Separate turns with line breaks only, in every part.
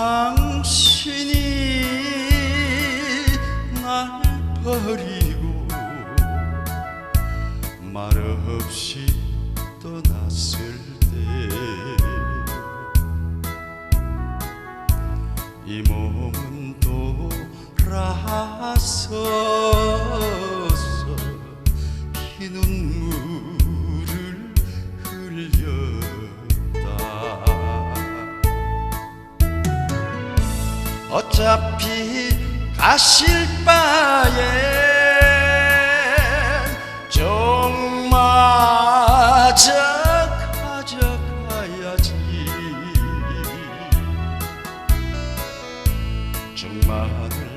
당신이 날 버리고 말 없이 떠났을 때 이 몸은 돌아서 어차피 가실 바엔 정마저 가져가야지. 정만을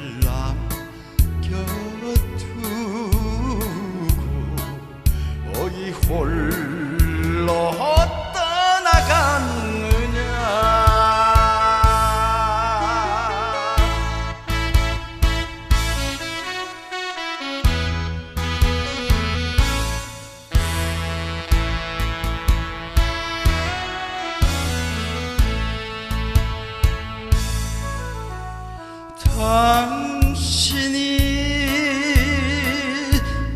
당신이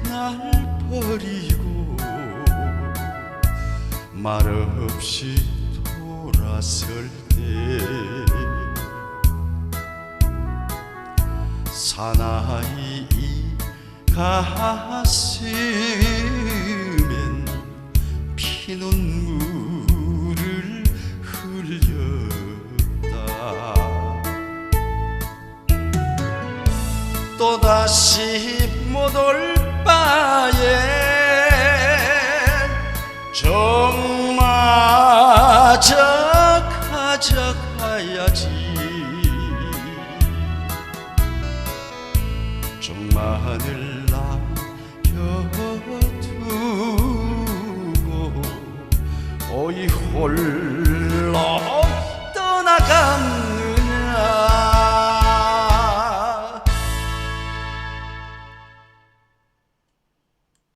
날 버리고 말 없이 돌아설 때 사나이 가슴엔 피눈물 또다시 못 올 바에 정마저 가져가야지. 정만을 남겨두고 어이 홀로 떠나간